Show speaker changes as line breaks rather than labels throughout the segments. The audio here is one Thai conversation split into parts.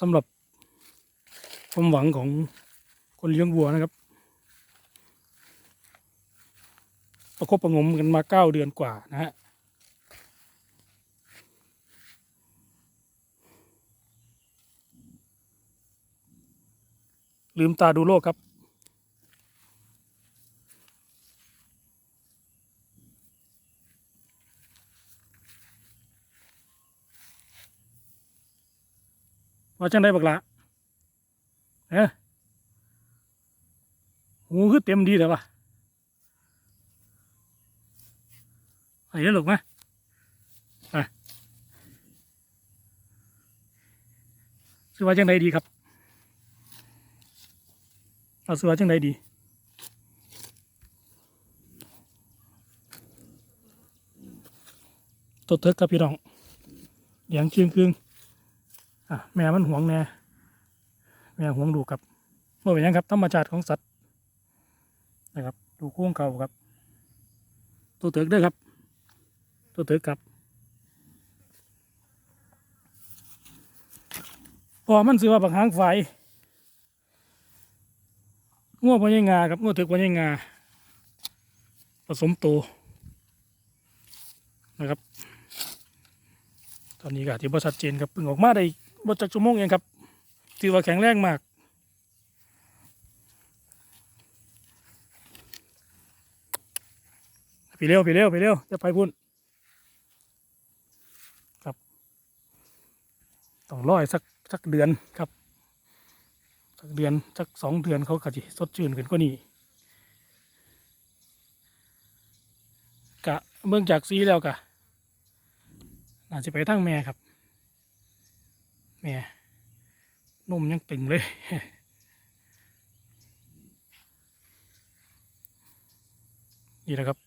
สำหรับความหวังของคนเลี้ยงวัวนะครับ ประคบประงมกันมาเก้าเดือนกว่านะฮะลืมตาดูโลกครับ ว่าจังได้บักละเอ๊ะหูคือเต็มดีแต่ว่าไอ้เด้อลูกไหมอะสือว่าจังไดดีครับเอาสือว่าจังไดดีตัวเถิกครับพี่น้องเลี้ยงเชียงคืง อะแม่มันห่วงแน่แม่ห่วงดูกครับเมื่อเป็นยังครับธรรมชาติของสัตว์นะครับ ดูโค้งเก่าครับ ตัวเถิกด้วยครับ ตัวเถิกครับพอมันซื้อว่าบางหางไฟง้วพญายงาครับง้วเถิกพญายงาผสมโตวนะครับ ตอนนี้ก็ที่บริษัทเจนครับเพิ่งออกมาได้ บรจากชั่วโมงเองครับถือว่าแข็งแรงมากไปเร็วไปเร็วไปเร็วจะไปพุ่นครับต้องรอยสักสักเดือนครับสักเดือนสักสองเดือนเขาก็จะสดชื่นขึ้นกว่านี้กะเบื้องจากซีแล้วกะน่าจะไปทั้งแม่ครับ แม่นมยังตึงเลยนี่แหละครับ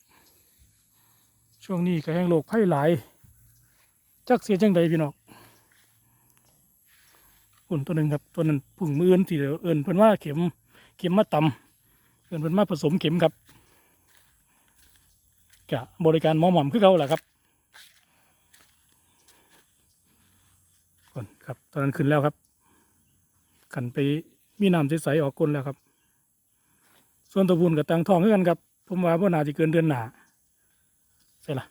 ช่วงนี้ก็แห้งโลกไพ่หลาย จักเสียจังใดพี่น้องหุ่นตัวหนึ่งครับตัวนั้นผุ่งมืออื่นที่เอื่นเพิ่นว่าเข็มเข็มมาตำเอื่นเพิ่นมาผสมเข็มครับกะบริการหมอหม่อมคือเขาแหละครับ ก่อน ครับ ตอนนั้นขึ้นแล้วครับ ขันไปมีน้ำใสๆออกก้นแล้วครับ ส่วนตัวบุญกับตังทองคือกันครับ ผมว่าพ่นาจะเกินเดือนหนาใช่ละ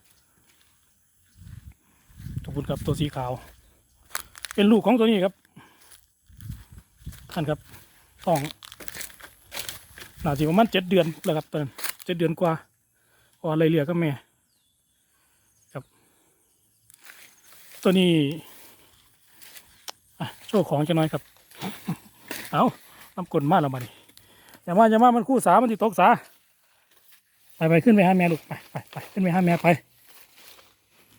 ตัวบุญกับตัวสีขาว เป็นลูกของตัวนี้ครับท่านครับทองนาจะประมาณเจ็ดเดือนแล้วครับตอนนั้นเจ็ดเดือนกว่าออะไรเหลือก็แม่ ครับ ตัวนี้ ชว์ของจะน้อยครับ เอาน้ำกลมาแล้วมาดิอย่ามาอย่ามามันคู่สามันติตกสาไปไปขึ้นไปหาแม่ลูกไปไปไปขึ้นไปหาแม่ไป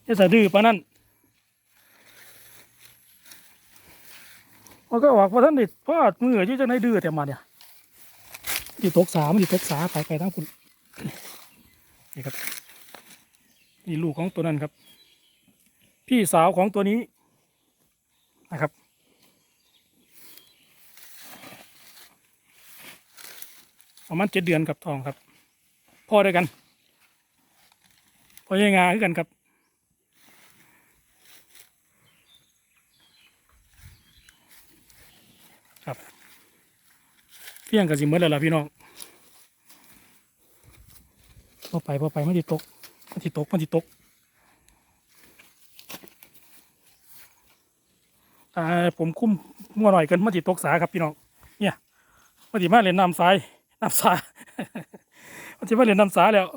จะสะดื้อปะนั่นมันก็ออกมาท่านดิพ่อมือที่จะได้ดื้อแต่มาเนี่ยติตกสามันติตกสาไปไปทั้งคุณนี่ครับนี่ลูกของตัวนั้นครับ พี่สาวของตัวนี้นะครับ ประมาณเจ็ดเดือนกับทองครับพ่อด้วยกันพ่อยังงาคือกันครับครับเพียงกับสิเมื่อแล้วล่ะพี่น้องพอไปพอไปมันจิตกมันจิตกมันจิตกอ่าผมคุ้มมั่วหน่อยกินมันจิตกสาครับพี่น้องเนี่ยมันจิมาเล่นน้ำทราย น้ำสามันจะมาเรียนน้ำสาแล้ว